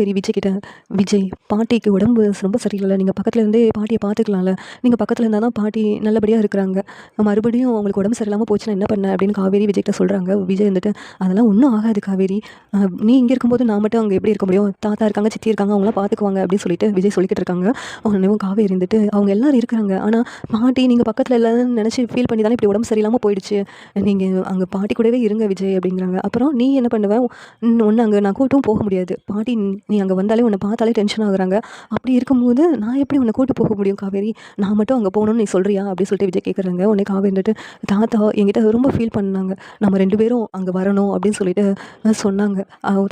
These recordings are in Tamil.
வெறி விஜய் கிட்ட விஜய் பாட்டிக்கு உடம்பு ரொம்ப சரியில்லை. நீங்கள் பக்கத்தில் இருந்தே பாட்டியை பார்த்துக்கலாம்ல. நீங்கள் பக்கத்தில் இருந்தால் தான் பாட்டி நல்லபடியாக இருக்கிறாங்க. மறுபடியும் அவங்களுக்கு உடம்பு சரியில்லாமல் போச்சுன்னா என்ன பண்ண அப்படின்னு காவேரி விஜய்கிட்ட சொல்கிறாங்க விஜய் வந்துட்டு அதெல்லாம் ஒன்றும் ஆகாது காவேரி. நீ இங்கே இருக்கும்போது நான் மட்டும் அங்கே எப்படி இருக்க முடியும்? தாத்தா இருக்காங்க சித்தி இருக்காங்க அவங்களாம் பார்த்துக்குவாங்க அப்படின்னு சொல்லிட்டு விஜய் சொல்லிக்கிட்டு இருக்காங்க. உடனே காவேரி இருந்துட்டு அவங்க எல்லாரும் இருக்கிறாங்க. ஆனால் பாட்டி நீங்கள் பக்கத்தில் இல்லைன்னு நினச்சி ஃபீல் பண்ணி தானே இப்படி உடம்பு சரியில்லாமல் போயிடுச்சு. நீங்கள் அங்கே பாட்டி கூடவே இருங்க விஜய் அப்படிங்கிறாங்க. அப்புறம் நீ என்ன பண்ணுவ? ஒன்று அங்கே நான் கூட்டும் போக முடியாது. பாட்டி நீ அங்கே வந்தாலே உன்னை பார்த்தாலே டென்ஷன் ஆகுறாங்க. அப்படி இருக்கும்போது நான் எப்படி உன்னை கூட்டு போக முடியும் காவேரி? நான் மட்டும் அங்கே போகணும்னு நீ சொல்கிறியா அப்படின்னு சொல்லிட்டு விஜய் கேட்குறாங்க உன்னை காவேரி தாத்தா என்கிட்ட ரொம்ப ஃபீல் பண்ணாங்க. நம்ம ரெண்டு பேரும் அங்கே வரணும் அப்படின்னு சொல்லிட்டு சொன்னாங்க.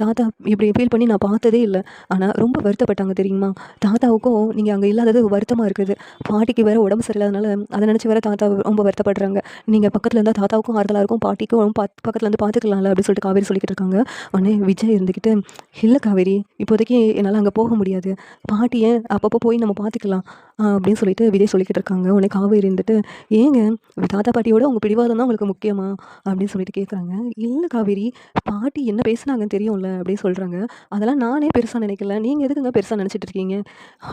தாத்தா இப்படி ஃபீல் பண்ணி நான் பார்த்ததே இல்லை. ஆனால் ரொம்ப வருத்தப்பட்டாங்க தெரியுமா? தாத்தாவுக்கும் நீங்கள் அங்கே இல்லாதது வருத்தமாக இருக்குது. பாட்டிக்கு வேறு உடம்பு சரியில்லாதனால அதை நினச்சி வேறு தாத்தா ரொம்ப வருத்தப்படுறாங்க. நீங்கள் பக்கத்தில் இருந்தால் தாத்தாவுக்கும் ஆறுதலாக இருக்கும் பாட்டிக்கும் பாத் பக்கத்தில் இருந்து பார்த்துக்கலாம்ல அப்படின்னு சொல்லிட்டு காவேரி சொல்லிக்கிட்டு இருக்காங்க. உடனே விஜய் இருந்துக்கிட்டு இல்லை காவேரி இப்போதைக்கு என்னால் அங்கே போக முடியாது. பாட்டியை அப்பப்போ போய் நம்ம பார்த்துக்கலாம் அப்படின்னு சொல்லிட்டு விஜய் சொல்லிக்கிட்டு இருக்காங்க. உடனே காவேரி இருந்துட்டு ஏங்க தாத்தா பாட்டியோட உங்கள் பிடிவாதம் தான் உங்களுக்கு முக்கியமா? அப்படின்னு சொல்லிட்டு கேட்குறாங்க இல்லை காவேரி பாட்டி என்ன பேசுனாங்கன்னு தெரியும்ல? அப்படின்னு சொல்கிறாங்க அதெல்லாம் நானே பெருசாக நினைக்கல. நீங்கள் எதுக்குங்க பெருசாக நினச்சிட்டு இருக்கீங்க?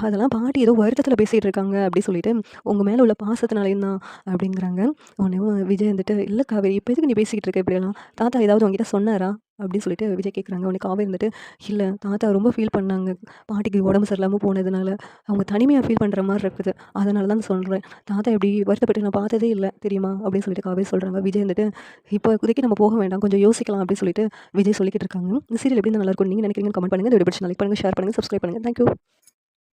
அதெல்லாம் பாட்டி ஏதோ வருத்தத்தில் பேசிகிட்டு இருக்காங்க. அப்படின்னு சொல்லிட்டு உங்கள் மேலே உள்ள பாசத்தினாலேயும் தான். அப்படிங்கிறாங்க. உடனே விஜய் வந்துட்டு இல்லை காவேரி இப்போ எதுக்கு நீ பேசிக்கிட்டு இருக்க இப்படியெல்லாம்? தாத்தா ஏதாவது உங்ககிட்ட சொன்னாரா? அப்படின்னு சொல்லிட்டு விஜய் கேட்குறாங்க அவனுக்கு காவே இருந்துட்டு இல்லை தாத்தா ரொம்ப ஃபீல் பண்ணாங்க. பாட்டிக்கு உடம்பு சரியில்லாமல் போனதுனால அவங்க தனிமையாக ஃபீல் பண்ணுற மாதிரி இருக்குது. அதனால தான் சொல்கிறேன் தாத்தா இப்படி வருத்தப்பட்டு நான் பார்த்ததே இல்லை தெரியுமா? அப்படின்னு சொல்லிட்டு காவே சொல்கிறாங்க விஜய் வந்துட்டு இப்போ இப்போதைக்கு நம்ம போக வேண்டாம். கொஞ்சம் யோசிக்கலாம். அப்படின்னு சொல்லிட்டு விஜய் சொல்லிக்கிட்டு இருக்காங்க. இந்த சீரியல் எப்படி நல்லா இருக்கும் நீங்கள் நினைக்கிறீங்க கமெண்ட் பண்ணுங்கள் இந்த வீடியோ பிடிச்சி லைக் பண்ணுங்கள் ஷேர் பண்ணுங்கள் சப்ஸ்கிரைப் பண்ணுங்கள் தேங்க்யூ